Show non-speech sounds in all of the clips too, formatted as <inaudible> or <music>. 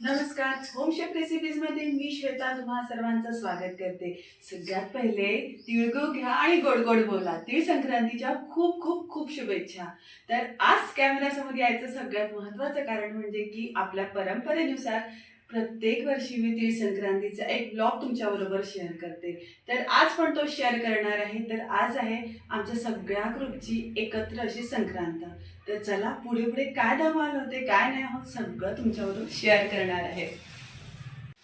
नमस्कार. होम रेसिपीजमध्ये मध्ये मी श्वेता तुम्हा सर्वांचं स्वागत करते. सगळ्यात पहिले तिळगुळ घ्या आणि गोड गोड बोला. तिळ संक्रांतीच्या खूप खूप खूप शुभेच्छा. तर आज कॅमेऱ्यासमोर यायचं सगळ्यात महत्त्वाचं कारण म्हणजे की आपल्या परंपरेनुसार प्रत्येक वर्षी मी तीळ संक्रांतीचा एक ब्लॉग तुमच्याबरोबर शेअर करते. तर आज पण तो शेअर करणार आहे. तर आज आहे आमच्या सगळ्या ग्रुपची एकत्र अशी संक्रांत. तर चला पुढे पुढे काय धमाल होते काय नाही होत सगळं तुमच्याबरोबर शेअर करणार आहे.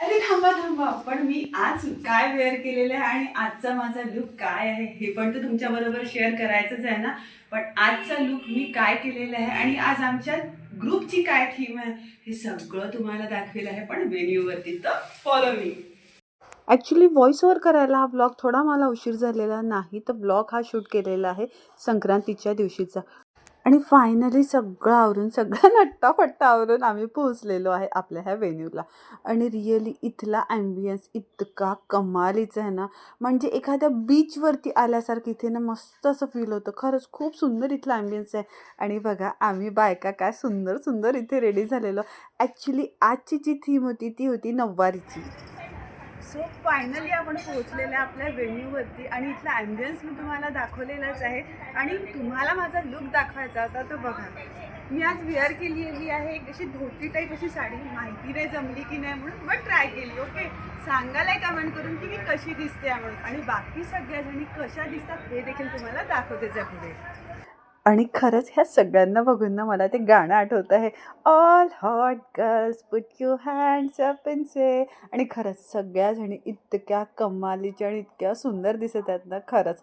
अरे थांबा थांबा. पण मी आज काय वेअर केलेलं आहे आणि आजचा माझा लुक काय आहे हे पण तर तुमच्याबरोबर शेअर करायचंच आहे ना. पण आजचा लुक मी काय केलेला आहे आणि आज आमच्या ग्रुपची काय थीम आहे हे सगळं तुम्हाला दाखवेल आहे पण व्हेन्यूवरती तर फॉलो मी ॲक्च्युली व्हॉइस ओवर करायला हा ब्लॉग थोडा मला उशीर झालेला नाही तर ब्लॉग हा शूट केलेला आहे संक्रांतीच्या दिवशीचा. आणि फायनली सगळं आवरून सगळं नट्टाफट्टा आवरून आम्ही पोहोचलेलो आहे आपल्या ह्या वेन्यूला आणि रिअली इथला ॲम्बियन्स इतका कमालीचा आहे ना. म्हणजे एखाद्या बीचवरती आल्यासारखं इथे ना मस्त असं फील होतं. खरंच खूप सुंदर इथला ॲम्बियन्स आहे. आणि बघा आम्ही बायका काय सुंदर सुंदर इथे रेडी झालेलो. ॲक्च्युली आजची जी थीम होती ती होती नववारीची सो फायनली आपण पोहोचलेल्या आपल्या वेन्यूवरती आणि इथला ॲम्बियन्स मी तुम्हाला दाखवलेलाच आहे. आणि तुम्हाला माझा लुक दाखवायचा होता तो बघा. मी आज वेअर केलेली आहे एक अशी धोती टाईप अशी साडी. माहिती नाही जमली की नाही म्हणून मग ट्राय केली ओके सांगायला कमेंट करून की मी कशी दिसते आहे म्हणून आणि बाकी सगळ्या जणी कशा दिसतात हे देखील तुम्हाला दाखवते आहे पुढे आणि खरंच ह्या सगळ्यांना बघून ना मला ते गाणं आठवत आहे. All hot girls put you hands up in say आणि खरंच सगळ्या जणी इतक्या कमालीच्या आणि इतक्या सुंदर दिसत आहेत ना खरंच.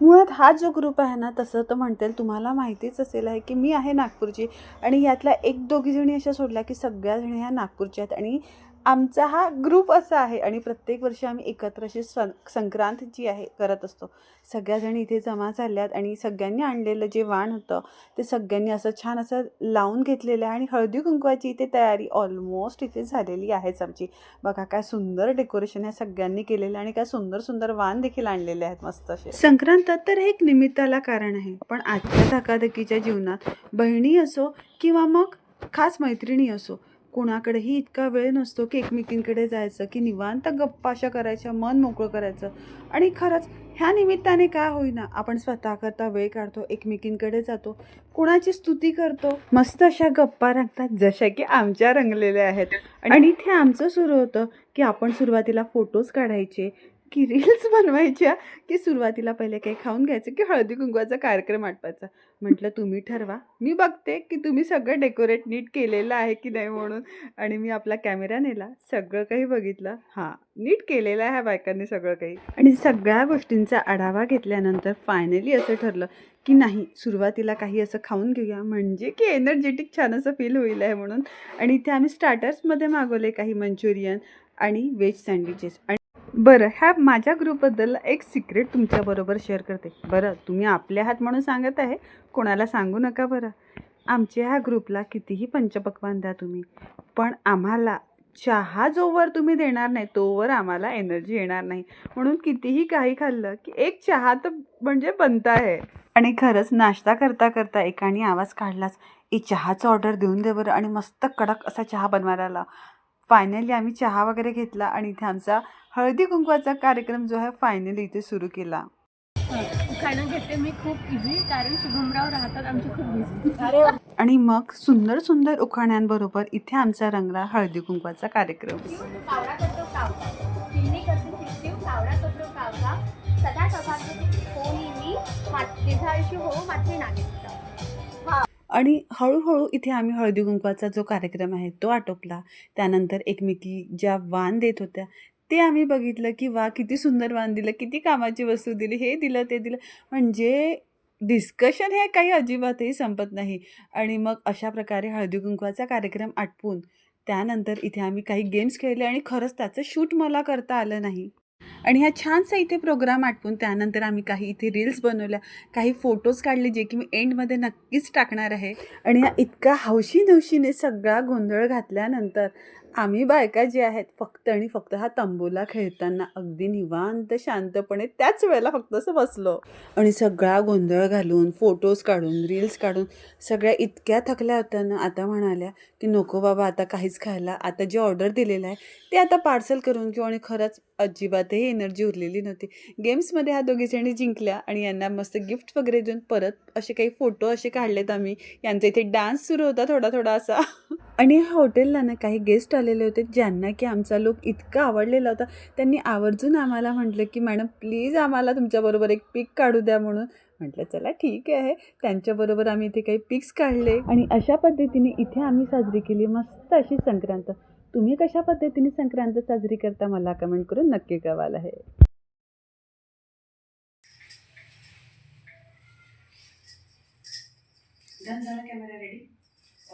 मुळात हा जो ग्रुप आहे ना तसं तर म्हणतील तुम्हाला माहितीच असेल आहे की मी आहे नागपूरची. आणि यातल्या एक दोघी जणी अशा सोडल्या की सगळ्या जणी ह्या नागपूरच्या आहेत. आणि आमचा हा ग्रुप असा आहे आणि प्रत्येक वर्षी आम्ही एकत्र अशी सं संक्रांत जी आहे करत असतो. सगळ्याजणी इथे जमा झाल्यात आणि सगळ्यांनी आणलेलं जे वाण होतं ते सगळ्यांनी असं छान असं लावून घेतलेलं आहे आणि हळदी कुंकवाची इथे तयारी ऑलमोस्ट इथे झालेली आहेच आमची. बघा काय सुंदर डेकोरेशन ह्या सगळ्यांनी केलेलं आहे आणि काय सुंदर सुंदर वाण देखील आणलेले आहेत मस्त असे. संक्रांत तर हे एक निमित्ताला कारण आहे. पण आजच्या धकाधकीच्या जीवनात बहिणी असो किंवा मग खास मैत्रिणी असो कोणाकडेही इतका वेळ नसतो की एकमेकींकडे जायचं की निवांत गप्पा अशा करायच्या मन मोकळं करायचं. आणि खरंच ह्या निमित्ताने काय होईना आपण स्वतःकरता वेळ काढतो एकमेकींकडे जातो कुणाची स्तुती करतो मस्त अशा गप्पा रंगतात जशा की आमच्या रंगलेल्या आहेत. आणि इथे आमचं सुरू होतं की आपण सुरुवातीला फोटोज काढायचे की रील्स <laughs> बनवायच्या की सुरुवातीला पहिले काही खाऊन घ्यायचं की हळदी कुंकवाचा कार्यक्रम आटवायचा म्हटलं तुम्ही ठरवा. मी बघते की तुम्ही सगळं डेकोरेट नीट केलेलं आहे की नाही म्हणून. आणि मी आपला कॅमेरा नेला. सगळं काही बघितलं. हां नीट केलेलं आहे बायकांनी सगळं काही. आणि सगळ्या गोष्टींचा आढावा घेतल्यानंतर फायनली असं ठरलं की नाही सुरुवातीला काही असं खाऊन घेऊया. म्हणजे की एनर्जेटिक छान असं फील होईल आहे म्हणून. आणि इथे आम्ही स्टार्टर्समध्ये मागवले काही मंचुरियन आणि व्हेज सँडविचेस आणि बरं ह्या माझ्या ग्रुपबद्दल एक सिक्रेट तुमच्याबरोबर शेअर करते. बरं तुम्ही आपले हात म्हणून सांगत आहे कोणाला सांगू नका बरं. आमच्या ह्या ग्रुपला कितीही पंचपक्वान द्या तुम्ही पण आम्हाला चहा जोवर तुम्ही देणार नाही तोवर आम्हाला एनर्जी येणार नाही. म्हणून कितीही काही खाल्लं की एक चहा तर म्हणजे बनता आहे. आणि खरंच नाश्ता करता करता एकाने आवाज काढलाच ए चहाचं ऑर्डर देऊन दे बरं. आणि मस्त कडक असा चहा बनवायला फायनली आम्ही चहा वगैरे घेतला आणि इथे आमचा हळदी कुंकवाचा कार्यक्रम जो आहे फायनली इथे सुरू केला. खाणं घेते मी खूप इझी कारण शुभमराव राहतात आमचे खूप बिझी आणि मग सुंदर सुंदर उखाण्यांबरोबर इथे आमचा रंगला हळदी कुंकवाचा कार्यक्रम. करते शिस्तीव कावडा आणि हळूहळू इथे आम्ही हळदी कुंकवाचा जो कार्यक्रम आहे तो आटोपला. त्यानंतर एकमेकी ज्या वाण देत होत्या ते आम्ही बघितलं की वा किती सुंदर वाण दिलं किती कामाची वस्तू दिली हे दिलं ते दिलं. म्हणजे डिस्कशन हे काही अजिबातही संपत नाही. आणि मग अशा प्रकारे हळदी कुंकवाचा कार्यक्रम आटपून त्यानंतर इथे आम्ही काही गेम्स खेळले आणि खरंच त्याचं शूट मला करता आलं नाही. आणि ह्या छानसा इथे प्रोग्राम आटपून त्यानंतर आम्ही काही इथे रील्स बनवल्या काही फोटोज काढले जे की मी एंडमध्ये नक्कीच टाकणार आहे. आणि ह्या इतका हौशी नवशीने सगळा गोंधळ घातल्यानंतर आम्ही बायका जे आहेत फक्त आणि फक्त हा तंबोला खेळताना अगदी निवांत शांतपणे त्याच वेळेला फक्त असं बसलो. आणि सगळा गोंधळ घालून फोटोज काढून रील्स काढून सगळ्या इतक्या थकल्या होत्या ना आता म्हणाल्या की नको बाबा आता काहीच खायला. आता जे ऑर्डर दिलेलं आहे ते आता पार्सल करून घेऊ आणि खरंच अजिबातही एनर्जी उरलेली नव्हती. गेम्समध्ये ह्या दोघीजणी जिंकल्या आणि यांना मस्त गिफ्ट वगैरे देऊन परत असे काही फोटो असे काढलेत आम्ही. यांचा इथे डान्स सुरू होता थोडा थोडा असा. आणि ह्या हॉटेलला ना काही गेस्ट आलेले होते ज्यांना की आमचा लुक इतका आवडलेला होता. त्यांनी आवर्जून आम्हाला म्हटलं की मॅडम प्लीज आम्हाला तुमच्याबरोबर एक पिक काढू द्या म्हणून. म्हटलं चला ठीक आहे. त्यांच्याबरोबर आम्ही इथे काही पिक्स काढले. आणि अशा पद्धतीने इथे आम्ही साजरी केली मस्त अशी संक्रांत. तुम्ही कशा पद्धतीने संक्रांत साजरी करता मला कमेंट करून नक्की कळवाल आहे कॅमेरा रेडी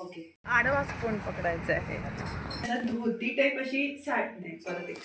ओके आडवा स्पून पकडायचा आहे. आता धोती टाईप अशी साडी नाही परत एक